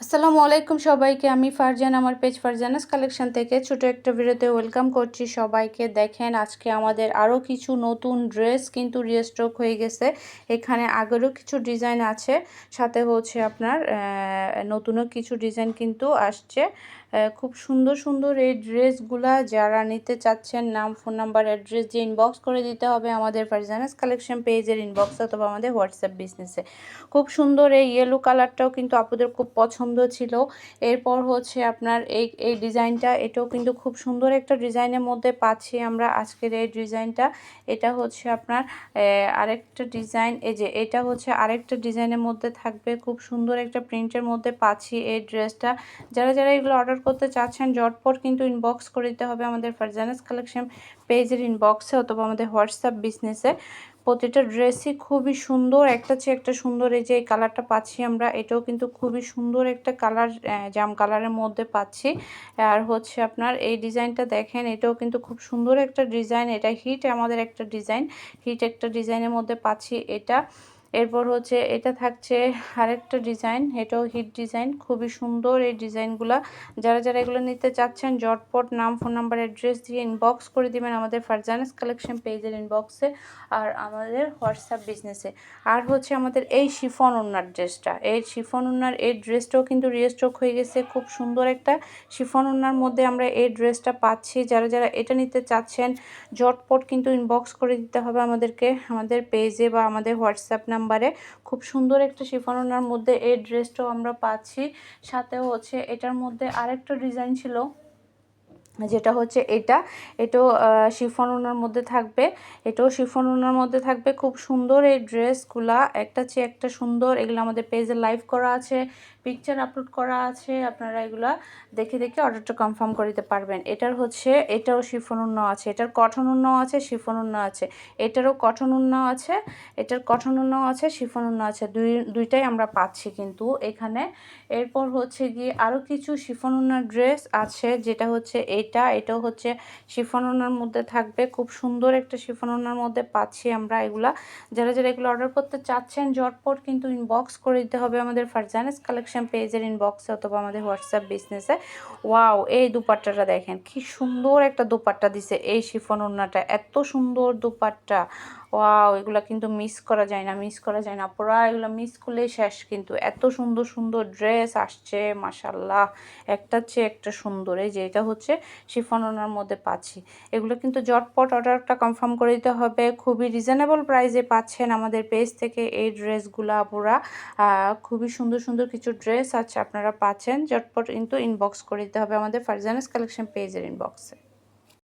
আসসালামু আলাইকুম সবাইকে, আমি ফারজান, আমার পেজ ফারজানাস কালেকশন থেকে ছোট একটা ভিডিওতে ওয়েলকাম করছি সবাইকে। দেখেন, আজকে আমাদের আরও কিছু নতুন ড্রেস কিন্তু রিস্টক হয়ে গেছে। এখানে আগেরও কিছু ডিজাইন আছে, সাথে হচ্ছে আপনার নতুনও কিছু ডিজাইন কিন্তু আসছে। খুব সুন্দর সুন্দর এই ড্রেসগুলা যারা নিতে চাচ্ছেন, নাম, ফোন নাম্বার, অ্যাড্রেস দিয়ে ইনবক্স করে দিতে হবে আমাদের ফারজানাস কালেকশন পেজের ইনবক্স অথবা আমাদের হোয়াটসঅ্যাপ বিজনেসে খুব সুন্দর এই ইয়েলো কালারটাও কিন্তু আপনাদের খুব পছন্দ ছিল। এরপর হচ্ছে আপনার এই এই ডিজাইনটা, এটাও কিন্তু খুব সুন্দর একটা ডিজাইনের মধ্যে পাচ্ছি আমরা আজকের এই ডিজাইনটা। এটা হচ্ছে আপনার আরেকটা ডিজাইন, এই যে এটা হচ্ছে আরেকটা ডিজাইনের মধ্যে থাকবে। খুব সুন্দর একটা প্রিন্টের মধ্যে পাচ্ছি এই ড্রেসটা। যারা যারা এগুলো অর্ডার করতে চাচ্ছেন জটপট কিন্তু ইনবক্স করে দিতে হবে আমাদের ফারজানাস কালেকশন পেজের ইনবক্সে অথবা আমাদের হোয়াটসঅ্যাপ বিজনেসে প্রতিটা ড্রেসই খুবই সুন্দর। একটা চেয়ে একটা সুন্দর এই যে এই কালারটা পাচ্ছি আমরা, এটাও কিন্তু খুবই সুন্দর একটা কালার জাম কালারের মধ্যে পাচ্ছি। আর হচ্ছে আপনার এই ডিজাইনটা দেখেন, এটাও কিন্তু খুব সুন্দর একটা ডিজাইন এটা হিট আমাদের একটা ডিজাইন হিট একটা ডিজাইনের মধ্যে পাচ্ছি এটা। এরপর হচ্ছে এটা থাকছে আরেকটা ডিজাইন, এটাও হিট ডিজাইন, খুবই সুন্দর এই ডিজাইনগুলো। যারা যারা এগুলো নিতে চাচ্ছেন জটপট নাম, ফোন নাম্বার, অ্যাড্রেস দিয়ে ইনবক্স করে দিবেন আমাদের ফারজানাস কালেকশন পেজের ইনবক্সে আর আমাদের হোয়াটসঅ্যাপ বিজনেসে আর হচ্ছে আমাদের এই শিফন উন্নার ড্রেসটা এই শিফন উন্নার, এই ড্রেসটাও কিন্তু রিস্টক হয়ে গেছে, খুব সুন্দর একটা। শিফন উন্নার মধ্যে আমরা এই ড্রেসটা পাচ্ছি। যারা যারা এটা নিতে চাচ্ছেন জটপট কিন্তু ইনবক্স করে দিতে হবে আমাদেরকে, আমাদের পেজে বা আমাদের হোয়াটসঅ্যাপ নাম্বারে খুব সুন্দর একটা শিফন মধ্যে এই ড্রেসটাও আমরা পাচ্ছি। সাথে হচ্ছে এটার মধ্যে আরেকটা ডিজাইন ছিল। যেটা হচ্ছে এটা, এটাও শিফন ওনার মধ্যে থাকবে। এটাও শিফন ওনার মধ্যে থাকবে। খুব সুন্দর এই ড্রেসগুলা। একটা চেয়ে একটা সুন্দর, এগুলো আমাদের পেজে লাইভ করা আছে পিকচার আপলোড করা আছে, আপনারা এগুলা দেখে দেখে অর্ডারটা কনফার্ম করে দিতে পারবেন। এটার হচ্ছে, এটাও শিফন উন্ন আছে। এটার কঠন উন্ন আছে, শিফন উন্ন আছে। এটারও কঠন উন্ন আছে, এটার কঠন উন্ন আছে, শিফন উন্ন আছে। দুই, দুইটাই আমরা পাচ্ছি কিন্তু এখানে। এরপর হচ্ছে গিয়ে আরও কিছু শিফন উন্নার ড্রেস আছে, যেটা হচ্ছে এটা, এটাও হচ্ছে শিফন উন্নার মধ্যে থাকবে। খুব সুন্দর একটা শিফন উন্নার মধ্যে পাচ্ছি আমরা এগুলা। যারা যারা এগুলো অর্ডার করতে চাচ্ছেন জটপট কিন্তু ইনবক্স করে দিতে হবে আমাদের ফারজানেস কালেকশন পেজের ইনবক্সে অথবা আমাদের হোয়াটসঅ্যাপ বিজনেসে ওয়াও এই দুপাট্টাটা দেখেন, কি সুন্দর একটা দুপাট্টা দিছে এই শিফন ওড়নাটা এত সুন্দর দুপাট্টা। ওয়াও এগুলো কিন্তু মিস করা যায় না মিস করা যায় না। পুরা এগুলো মিস করলে শেষ কিন্তু। এত সুন্দর সুন্দর ড্রেস আসছে মাসাল্লাহ একটা চেয়ে একটা সুন্দর। এই যে, এটা হচ্ছে শিফন ওনার মধ্যে পাচ্ছি। এগুলো কিন্তু জটপট অর্ডারটা কনফার্ম করে দিতে হবে। খুবই রিজনেবল প্রাইসে পাচ্ছেন আমাদের পেজ থেকে এই ড্রেসগুলা পুরা খুবই সুন্দর সুন্দর কিছু ড্রেস আছে আপনারা পাচ্ছেন। জটপট কিন্তু ইনবক্স করে দিতে হবে আমাদের ফারজানাস কালেকশন পেজের ইনবক্সে